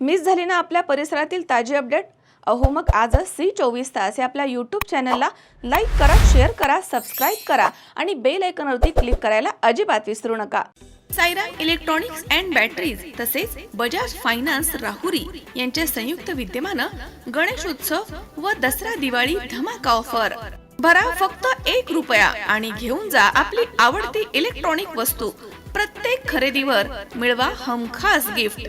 Miss झाली ना आपल्या परिसरातील ताजी अपडेट? अहो मग आजच सी चोवीस तास या आपल्या यूट्यूब चॅनलला लाईक करा शेअर करा सबस्क्राईब करा आणि बेल आयकॉनवरती क्लिक करायला अजिबात विसरू नका. सायरा इलेक्ट्रॉनिक्स अँड बॅटरीज तसेच बजाज फायनान्स राहुरी यांच्या संयुक्त विद्यमानं गणेशोत्सव व दसरा दिवाळी धमाका ऑफर भरा फक्त एक रुपया आणि घेऊन जा आपली आवडती इलेक्ट्रॉनिक वस्तू. प्रत्येक खरेदीवर मिळवा हमखास गिफ्ट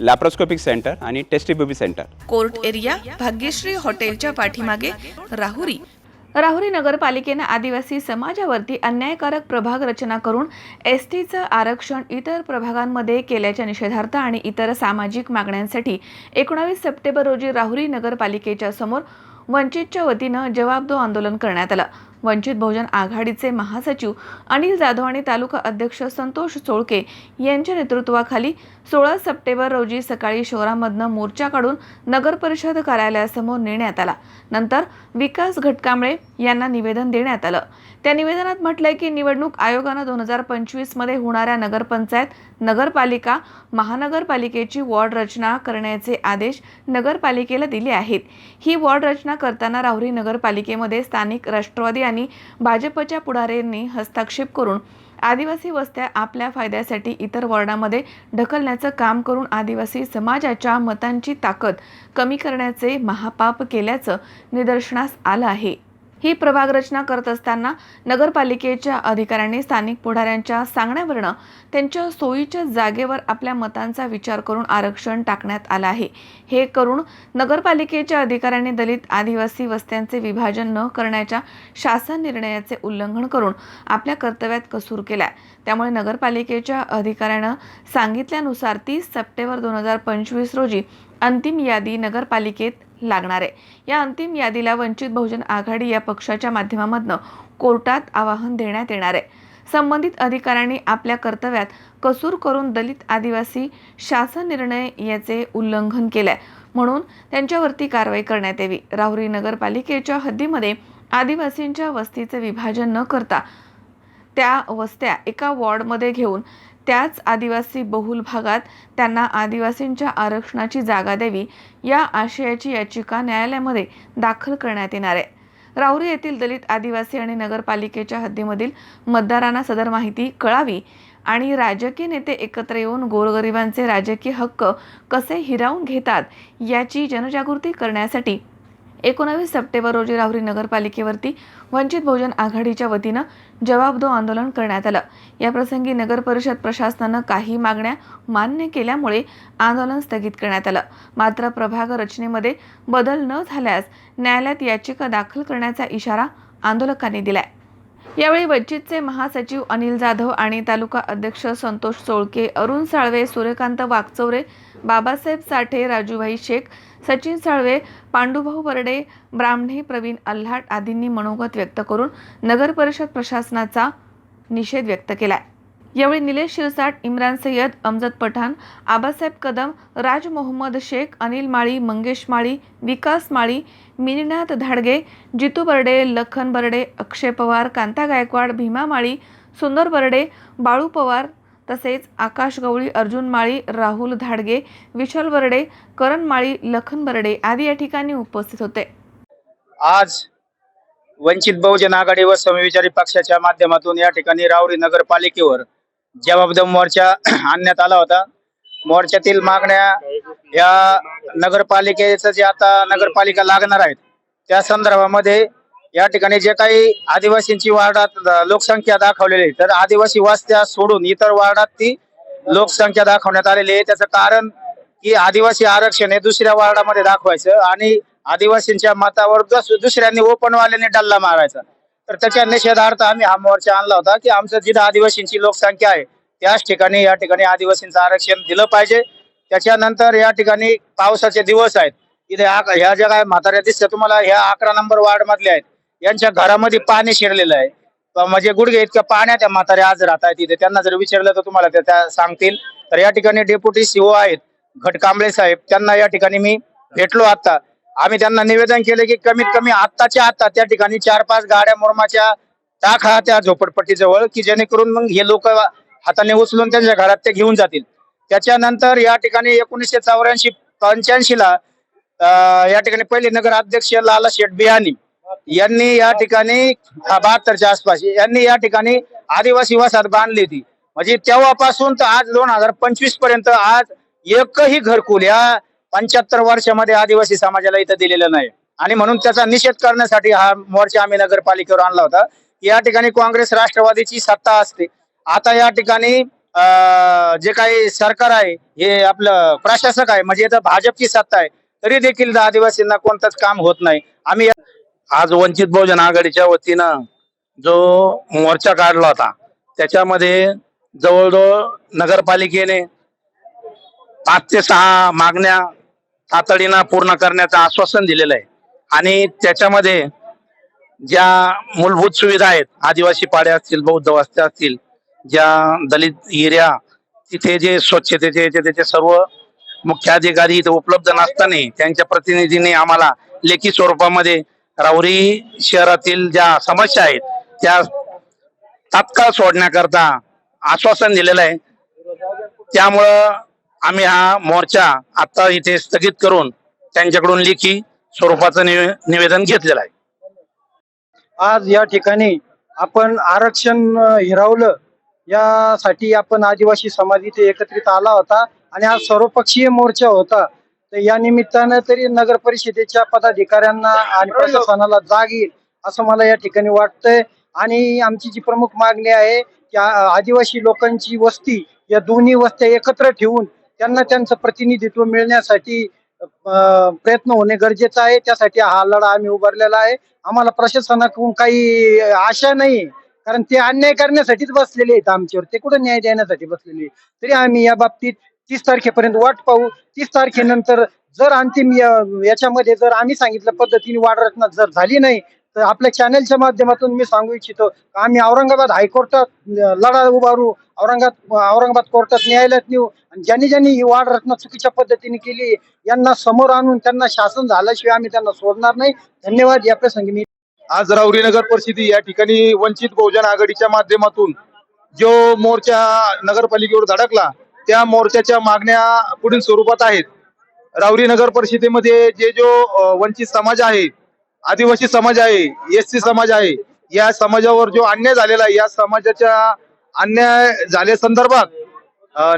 लॅप्रोस्कोपिक सेंटर आणि test tube baby centre. Court area Bhagyashree हॉटेलच्या पाठीमागे राहुरी. राहुरी नगरपालिकेनं आदिवासी समाजावरती अन्यायकारक प्रभाग रचना करून एस टीचं आरक्षण इतर प्रभागांमध्ये केल्याच्या निषेधार्थ आणि इतर सामाजिक मागण्यांसाठी एकोणावीस सप्टेंबर रोजी राहुरी नगरपालिकेच्या समोर वंचितच्या वतीनं जवाबदो आंदोलन करण्यात आलं. वंचित बहुजन आघाडीचे महासचिव अनिल जाधव आणि तालुका अध्यक्ष संतोष चोळके यांच्या नेतृत्वाखाली सोळा सप्टेंबर रोजी सकाळी शहरामधनं मोर्चा काढून नगर परिषद कार्यालयासमोर नेण्यात आला. नंतर विकास घटकामुळे यांना निवेदन देण्यात आलं. त्या निवेदनात म्हटलंय की निवडणूक आयोगानं दोन हजार पंचवीसमध्ये होणाऱ्या नगरपंचायत नगरपालिका महानगरपालिकेची वॉर्ड रचना करण्याचे आदेश नगरपालिकेला दिले आहेत. ही वॉर्ड रचना करताना राहुरी नगरपालिकेमध्ये स्थानिक राष्ट्रवादी आणि भाजपच्या पुढाऱ्यांनी हस्तक्षेप करून आदिवासी वस्त्या आपल्या फायद्यासाठी इतर वॉर्डामध्ये ढकलण्याचं काम करून आदिवासी समाजाच्या मतांची ताकद कमी करण्याचे महापाप केल्याचं निदर्शनास आलं आहे. ही प्रभाग रचना करत असताना नगरपालिकेच्या अधिकाऱ्यांनी स्थानिक पुढाऱ्यांच्या सांगण्यावरनं त्यांच्या सोयीच्या जागेवर आपल्या मतांचा विचार करून आरक्षण टाकण्यात आलं आहे. हे करून नगरपालिकेच्या अधिकाऱ्यांनी दलित आदिवासी वस्त्यांचे विभाजन न करण्याच्या शासन निर्णयाचे उल्लंघन करून आपल्या कर्तव्यात कसूर केलाय. त्यामुळे नगरपालिकेच्या अधिकाऱ्यानं सांगितल्यानुसार तीस सप्टेंबर दोन हजार पंचवीस रोजी अंतिम यादी नगरपालिकेत लागणार आहे. या अंतिम यादीला वंचित बहुजन आघाडी या पक्षाच्या माध्यमामधनं कोर्टात आवाहन देण्यात येणार आहे. संबंधित अधिकाऱ्यांनी आपल्या कर्तव्यात कसूर करून दलित आदिवासी शासन निर्णय याचे उल्लंघन केलंय. म्हणून त्यांच्यावरती कारवाई करण्यात यावी. राहुरी नगरपालिकेच्या हद्दीमध्ये आदिवासींच्या वस्तीचे विभाजन न करता त्या वस्त्या एका वॉर्डमध्ये घेऊन त्याच आदिवासी बहुल भागात त्यांना आदिवासींच्या आरक्षणाची जागा द्यावी या आशयाची याचिका न्यायालयामध्ये दाखल करण्यात येणार आहे. राहुरी येथील दलित आदिवासी आणि नगरपालिकेच्या हद्दीमधील मतदारांना सदर माहिती कळावी आणि राजकीय नेते एकत्र येऊन गोरगरिबांचे राजकीय हक्क कसे हिरावून घेतात याची जनजागृती करण्यासाठी एकोणावीस सप्टेंबर रोजी राहुरी नगरपालिकेवरती वंचित बहुजन आघाडीच्या वतीनं जवाबदो आंदोलन करण्यात आलं. याप्रसंगी नगर परिषद प्रशासनानं काही मागण्या मान्य केल्यामुळे आंदोलन स्थगित करण्यात आलं. मात्र प्रभाग रचनेमध्ये बदल न झाल्यास न्यायालयात याचिका दाखल करण्याचा इशारा आंदोलकांनी दिलाय. यावेळी वंचितचे महासचिव अनिल जाधव आणि तालुका अध्यक्ष संतोष सोळके अरुण साळवे सूर्यकांत वागचौरे बाबासाहेब साठे राजूभाई शेख सचिन साळवे पांडुभाऊ बर्डे ब्राह्मणे प्रवीण अल्हाट आदींनी मनोगत व्यक्त करून नगर परिषद प्रशासनाचा निषेध व्यक्त केला आहे यावेळी निलेश शिरसाट इम्रान सय्यद अमजद पठाण आबासाहेब कदम राज मोहम्मद शेख अनिल माळी मंगेश माळी विकास माळी मिनिनाथ धाडगे जितू बर्डे लखन बर्डे अक्षय पवार कांता गायकवाड भीमा माळी सुंदर बर्डे बाळू पवार तसेच आकाश गवळी अर्जुन माळी राहुल धाडगे विशाल बर्डे करण माळी लखन बर्डे आदी या ठिकाणी उपस्थित होते. आज वंचित बहुजन आघाडी व समविचारी पक्षाच्या माध्यमातून या ठिकाणी रावरी नगरपालिकेवर जवाबदार मोर्चा आणण्यात आला होता. मोर्चातील मागण्या या नगरपालिकेचं जे आता नगरपालिका लागणार आहेत त्या संदर्भामध्ये या ठिकाणी जे काही आदिवासींची वार्डात लोकसंख्या दाखवलेली आहे तर आदिवासी वास्त्या सोडून इतर वार्डात ती लोकसंख्या दाखवण्यात आलेली आहे. त्याचं कारण की आदिवासी आरक्षण हे दुसऱ्या वार्डामध्ये दाखवायचं आणि आदिवासींच्या मतावर दुसऱ्यांनी ओपनवाल्यांनी डल्ला मारायचा. तर त्याच्या निषेधार्थ आम्ही हा मोर्चा आणला होता की आमचं जिथं आदिवासींची लोकसंख्या आहे त्याच ठिकाणी या ठिकाणी आदिवासींचं आरक्षण दिलं पाहिजे. त्याच्यानंतर या ठिकाणी पावसाचे दिवस आहेत. इथे आक- ह्या ज्या काय म्हाताऱ्या दिसत्या तुम्हाला ह्या अकरा नंबर वार्ड मधल्या आहेत. यांच्या घरामध्ये पाणी शिरलेलं आहे. म्हणजे गुडघे इतक्या पाण्यात त्या म्हाताऱ्या आज राहत आहेत तिथे त्यांना जर विचारलं तर तुम्हाला ते त्या सांगतील. तर या ठिकाणी डेप्युटी सीओ आहेत घटकांबळे साहेब त्यांना या ठिकाणी मी भेटलो आता. आम्ही त्यांना निवेदन केले की कमीत कमी आत्ताच्या आत्ता त्या ठिकाणी चार पाच गाड्या मुरमाच्या टाका त्या झोपडपट्टीजवळ की जेणेकरून मग हे लोक हाताने उचलून त्यांच्या घरात ते घेऊन जातील. त्याच्यानंतर या ठिकाणी एकोणीसशे चौऱ्याऐंशी पंच्याऐंशी ला अं, या ठिकाणी पहिले नगर अध्यक्ष लाला शेठ बिहानी यांनी या ठिकाणी बहात्तरच्या आसपास यांनी या ठिकाणी आदिवासी वसाहत बांधली होती. म्हणजे तेव्हापासून तर आज दोन हजार पंचवीसपर्यंत आज एकही घरकुल या पंच्याहत्तर वर्षामध्ये आदिवासी समाजाला इथं दिलेलं नाही. आणि म्हणून त्याचा निषेध करण्यासाठी हा मोर्चा आम्ही नगरपालिकेवर आणला होता. या ठिकाणी काँग्रेस राष्ट्रवादीची सत्ता असते. आता या ठिकाणी अं, जे काही सरकार आहे हे आपलं प्रशासक आहे म्हणजे इथं भाजपची सत्ता आहे तरी देखील आदिवासींना कोणतंच काम होत नाही. आम्ही आज वंचित बहुजन आघाडीच्या वतीनं जो मोर्चा काढला होता त्याच्यामध्ये जवळजवळ नगरपालिकेने पाच ते सहा मागण्या तातडीनं पूर्ण करण्याचं आश्वासन दिलेलं आहे. आणि त्याच्यामध्ये ज्या मूलभूत सुविधा आहेत आदिवासी पाड्या असतील बौद्ध वस्त्या असतील ज्या दलित एरिया तिथे जे स्वच्छतेचे याचे त्याचे सर्व मुख्य अधिकारी इथे उपलब्ध नसताना त्यांच्या प्रतिनिधीने आम्हाला लेखी स्वरूपामध्ये राहुरी शहरातील ज्या समस्या आहेत त्या तात्काळ सोडण्याकरता आश्वासन दिलेलं आहे. त्यामुळं आम्ही हा मोर्चा आता इथे स्थगित करून त्यांच्याकडून लेखी स्वरूपाचं निवे- निवेदन घेतलेलं आहे. आज या ठिकाणी आपण आरक्षण हिरावलं. यासाठी आपण आदिवासी समाज इथे एकत्रित आला होता आणि हा सर्वपक्षीय मोर्चा होता. तर या निमित्तानं तरी नगर परिषदेच्या पदाधिकाऱ्यांना आणि प्रशासनाला जाग येईल असं मला या ठिकाणी वाटतंय. आणि आमची जी प्रमुख मागणी आहे की आदिवासी लोकांची वस्ती या दोन्ही वस्त्या एकत्र ठेवून त्यांना त्यांचं प्रतिनिधित्व मिळण्यासाठी प्रयत्न होणे गरजेचं आहे. त्यासाठी हा लढा आम्ही उभारलेला आहे. आम्हाला प्रशासनाकडून काही आशा नाही. कारण ते अन्याय करण्यासाठीच बसलेले आहेत आमच्यावर. ते कुठे न्याय देण्यासाठी बसलेले तरी आम्ही या बाबतीत तीस तारखेपर्यंत वाट पाहू. तीस तारखेनंतर जर अंतिम याच्यामध्ये जर आम्ही सांगितलं पद्धतीने वाढ रचना जर झाली नाही आपल्या चॅनेलच्या माध्यमातून मी सांगू इच्छितो आम्ही औरंगाबाद हायकोर्टात लढा उभारू. औरंगाबाद औरंगाबाद कोर्टात न्यायालयात नेऊ. आणि ज्यांनी ज्यांनी ही वाढ रचना चुकीच्या पद्धतीने केली यांना समोर आणून त्यांना शासन झाल्याशिवाय आम्ही त्यांना सोडणार नाही. धन्यवाद. या प्रसंगी मी आज रावरी नगर परिषदी या ठिकाणी वंचित बहुजन आघाडीच्या माध्यमातून जो मोर्चा नगरपालिकेवर धडकला त्या मोर्चाच्या मागण्या पुढील स्वरूपात आहेत. राऊरी नगर परिषदेमध्ये जे जो वंचित समाज आहे आदिवासी समाज आहे एस सी समाज आहे या समाजावर जो अन्याय झालेला आहे या समाजाच्या अन्याय झाल्या संदर्भात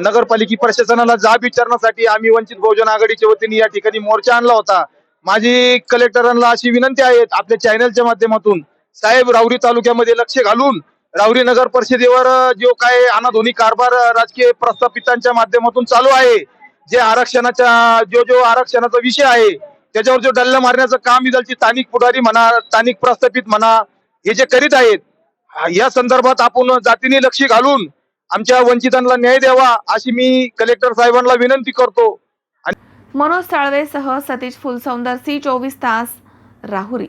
नगरपालिका प्रशासनाला जाब विचारण्यासाठी आम्ही वंचित बहुजन आघाडीच्या वतीने या ठिकाणी मोर्चा आणला होता. माझी कलेक्टरांना अशी विनंती आहे आपल्या चॅनलच्या माध्यमातून साहेब रावरी तालुक्यामध्ये लक्ष घालून रावरी नगर परिषदेवर जो काय अनाधोनी कारभार राजकीय प्रस्थापितांच्या माध्यमातून चालू आहे जे आरक्षणाच्या जो जो आरक्षणाचा विषय आहे त्याच्यावर जो डल्ला मारण्याचं काम इथलची स्थानिक पुढारी म्हणा स्थानिक प्रस्थापित म्हणा हे जे करीत आहेत या संदर्भात आपण जातीने लक्ष घालून आमच्या वंचितांना न्याय द्यावा अशी मी कलेक्टर साहेबांना विनंती करतो. मनोज साळवेसह सतीश फुलसौंदर सी चोवीस तास राहुरी.